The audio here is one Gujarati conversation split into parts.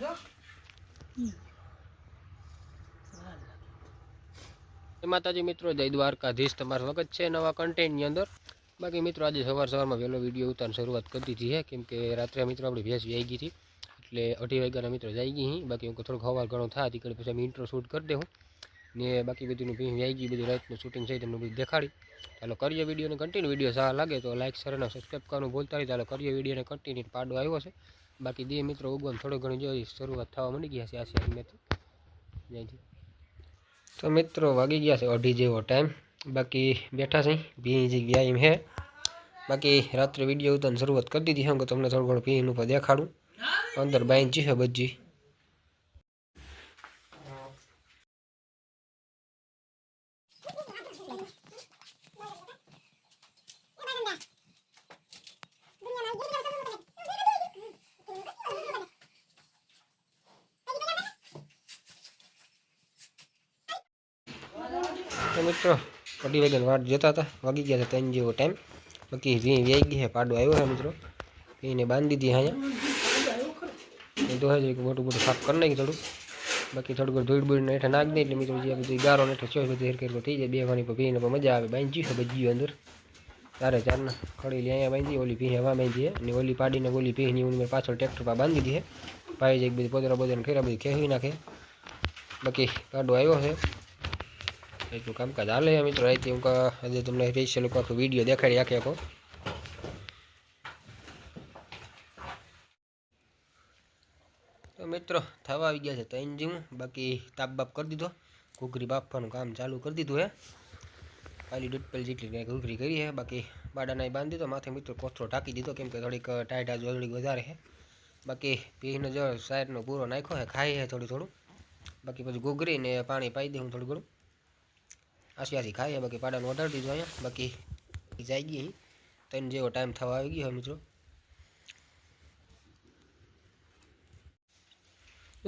ખાવાનું જો માતાજી મિત્રો જય દ્વારકાધીશ તમારું સ્વાગત છે નવા કન્ટેન્ટની અંદર બાકી મિત્રો આજે સવાર સવારમાં વહેલો વિડીયો ઉતારવાની શરૂઆત કરી દીધી છે કેમ કે રાત્રે મિત્રો આપણી ભેંસ જઈ ગઈ હતી એટલે અઢી વાગ્યાના મિત્રો જઈ ગઈ બાકી હું થોડોક હવાર ઘણો થાય તીકડે પછી અમે ઇન્ટ્રો શૂટ કરી દઉં ને બાકી બધીનું ભીમ આવી ગયું બધું રાતનું શૂટિંગ છે તમને બધું દેખાડી ચાલો કરીએ વિડીયોને કન્ટિન્યુ વિડીયો સારા લાગે તો લાઇક શેર અને સબસ્ક્રાઈબ કરવાનું ભૂલતા રહી ચાલો કરીએ વિડીયોને કન્ટિન્યુ પાડો આવ્યો છે બાકી દેહ મિત્રો ઉગવામ થોડો ઘણો જો શરૂઆત થવા માંડી ગયા છે આ સાઈડને તો મિત્રો વાગી ગયા છે અઢી જેવો ટાઈમ બાકી બેઠા છે ભીની જે ગયા એમ હે બાકી રાત્રે વિડીયો ઉતારવાની શરૂઆત કરી દીધી હું તમને થોડું ઘણું ભીનું ઉપર દેખાડું અંદર બાઈન છે બધી तो पटी वगैरह वार जता था वगी गया था तेन जो टाइम बाकी री वे गई है पाडो आयो है मित्रों री ने बांधी दी है अँ तो है जो मोटू मोटू साफ करना ही थोड़ू बाकी थोड़ी घर धूड़ बूढ़ हेठा नाग नहीं मित्रों जी बी गारो ने छो बी हेर करके थी जाए बेहानी पर भी मजा आए बाइन जी बजी अंदर चार चार खड़ी लिया बाइन जी ओली भी हवा बाइन जी है ओली पाड़ी ने ओली भी नहीं उन्हें पाचल ट्रेक्टर पर बांधी दी है पाई जाए बी पोदरा बोदरा खेरा बी खेही नाखे बाकी पाडो आयो है એ જો કામ કદા લઈયા મિત્રો આ કે કે જો તમને ફેસલ પર વિડિયો દેખાઈ રહ્યો કે તો મિત્રો થવા આવી ગયા છે તન જીમુ બાકી તાબબાફ કરી દીધો કોકરી બાફવાનું કામ ચાલુ કરી દીધું હે આલી ડુપેલ જીટલી ગુંગરી કરી હે બાકી બાડાનાય બાંધી દીધો માથે મિત્રો પોથરો ઢાકી દીધો કેમ કે થોડીક ટાઈડા જોળડી બોજાર હે બાકી પીછનો જો સાઈડનો પૂરો નાખ્યો હે ખાઈ હે થોડી થોડું બાકી પછી ગુંગરી ને પાણી પાઈ દે હું થોડું આશી ખાઈએ બાકી પાડાનું ઓર્ડર દીધો અહીંયા બાકી જાય ગઈ ત્રણ જેવો ટાઈમ થવા આવી ગયો મિત્રો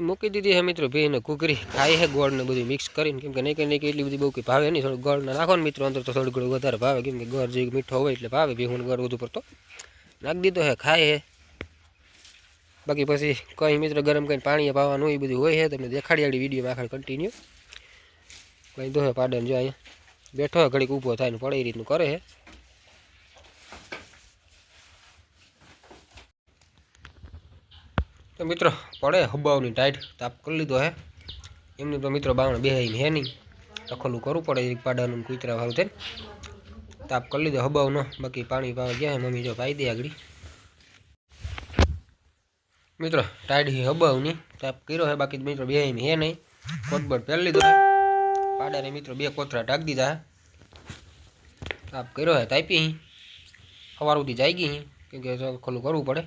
મૂકી દીધી હે મિત્રો ભીને કુકરી ખાઈ હે ગોળને ને બધું મિક્સ કરીને કેમ કે નહીં કે નહીં કે એટલી બધી બહુ કંઈ ભાવે નહીં થોડું ગોળ નાખો ને મિત્રો અંદર તો થોડું ઘણું વધારે ભાવે કેમ કે ગોળ જેવી મીઠો હોય એટલે ભાવે ભીહું ગોળ વધુ પડતો નાખી દીધો હે ખાય હે બાકી પછી કંઈ મિત્રો ગરમ કરીને પાણી પાવાનું એ બધું હોય છે તમને દેખાડી આડી વિડીયોમાં આગળ કન્ટિન્યુ કઈ દો હે પાડન જો આ બેઠો અઘડીક ઊપો થાય ન પડે રીત નું કરે હે તો મિત્રો પડે હબાવ ની ટાઈટ તાપ કરી લીધો હે એમ ન તો મિત્રો બાવણ બેહી ન હે ની અખલું કરવું પડે એક પાડા નું કૂતરા વારતે તાપ કરી લીધો હબાવ નો બાકી પાણી ભાવ ગયા હે મમી જો ભાઈ દે અઘડી મિત્રો ટાઈટ હબાવ ની તાપ કર્યો હે બાકી તો મિત્રો બેહી ન હે ને ખોડબડ પેલી તો पाड़ा ने मित्रों बे कोथरा ढाक दीदा है आप करो है ताइपी ही हवा उठी जाएगी ही क्योंकि खुल करव पड़े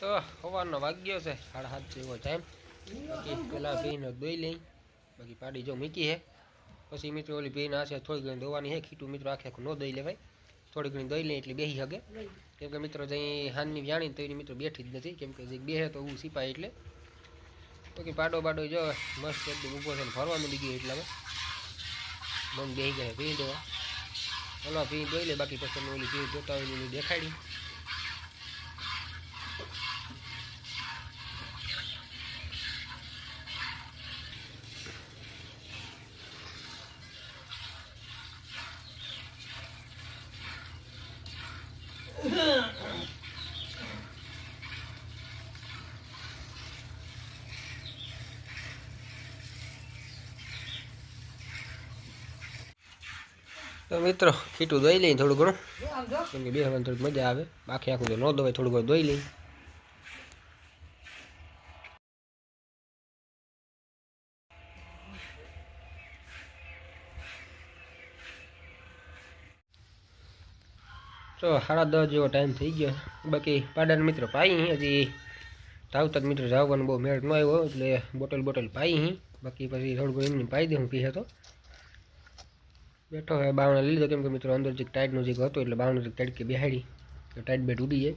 તો સવારનો વાગ્યો છે સાડા સાત જેવો ટાઈમ બાકી પેલા ભીનો દોઈ લઈ બાકી પાડી જો મૂકી હે પછી મિત્રો ઓલી ભીન આશે થોડી ઘણી દોવાની હે ખીટું મિત્રો આખે ન દોઈ લેવાય થોડી ઘણી દોઈ લઈ એટલે બેસી શકે કેમ કે મિત્રો જઈ હાનની વ્યાણી તો એની મિત્રો બેઠી જ નથી કેમ કે જઈ બેહે તો હું સિપાય એટલે તો કે પાડો પાડો જો મસ્ત એકદમ ઊભો થઈને ફરવા મળી ગયો એટલામાં મન બેહી ગયા ભીં દેવા ઓલા ભીં દોઈ લે બાકી પછી ઓલી ભીં જોતા હોય દેખાડી તો મિત્રો ખીટું દોઈ લઈએ થોડું ઘણું કેમ કે બેસવાની થોડીક મજા આવે બાકી આખું ન દોવાય થોડું ઘણું દોઈ લઈ તો સાડા દસ જેવો ટાઈમ થઈ ગયો બાકી પાડાના મિત્રો પાઈ હજી તાવતર મિત્રો જાવવાનો બહુ મેળ ન આવ્યો એટલે બોટલ બોટલ પાઈ બાકી પછી થોડું ઘણું એમને પાઈ દઉં પીહે તો બેઠો હવે બાવણા લઈ લીધો કેમ કે મિત્રો અંદર જે ટાઈટનું જે હતું એટલે બાવણાથી તડકી બેહાડી તો ટાઈટ બેટ ઉડી જાય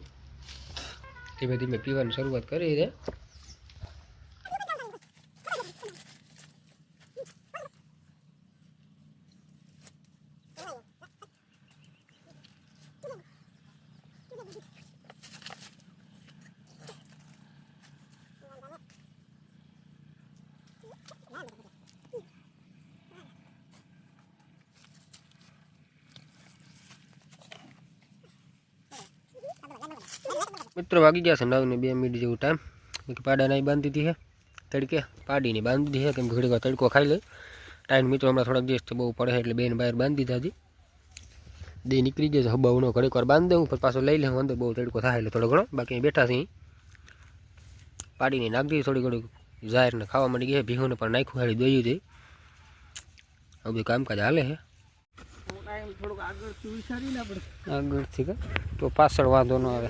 ધીમે ધીમે પીવાની શરૂઆત કરી છે Thank you. मित्र भागी गया था 9:02 मिनट जो टाइम कि पाडा नहीं बांधती थी तड़के पाडी नहीं बांधती थी कि घडी का तड़का खा ले टाइम मित्र हमरा थोड़ा जस्ट बहुत पड़े है એટલે બેન બહાર બાંધી દીધી આજે દે નીકળી ગયો હબવનો ઘરે પર બાંધી દે હું પછી પાછો લઈ લઉં અંદર બહુ તડકો થા હે એટલે થોડો ઘણો બાકી બેઠા સી પાડી ની નાગધી થોડી ઘણો જાહેર ને ખાવા માંડી ગઈ ભેંવ ઉપર નાખ્યું હાળી દયો તે હવે કામકાજ હાલે છે થોડા ટાઈમ થોડું આગળ ચૂઈશરી ને પણ આગળ થી તો પાછળ વાંધો નો આવે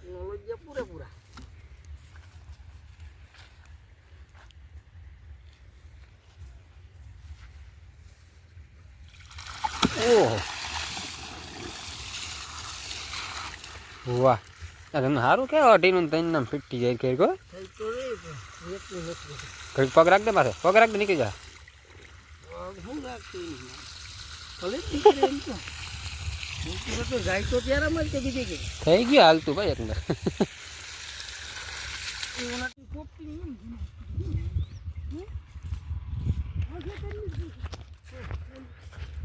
ઓહો વાહ તમે સારું કે અઢીનું ત્રણ નામ ફીટી જાય કે ઘડીક પગ રાખ દે મારે પગ રાખ દે નીકળી જા થઈ ગયું હાલતું ભાઈ અંદર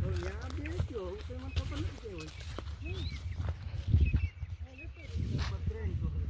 Thank you.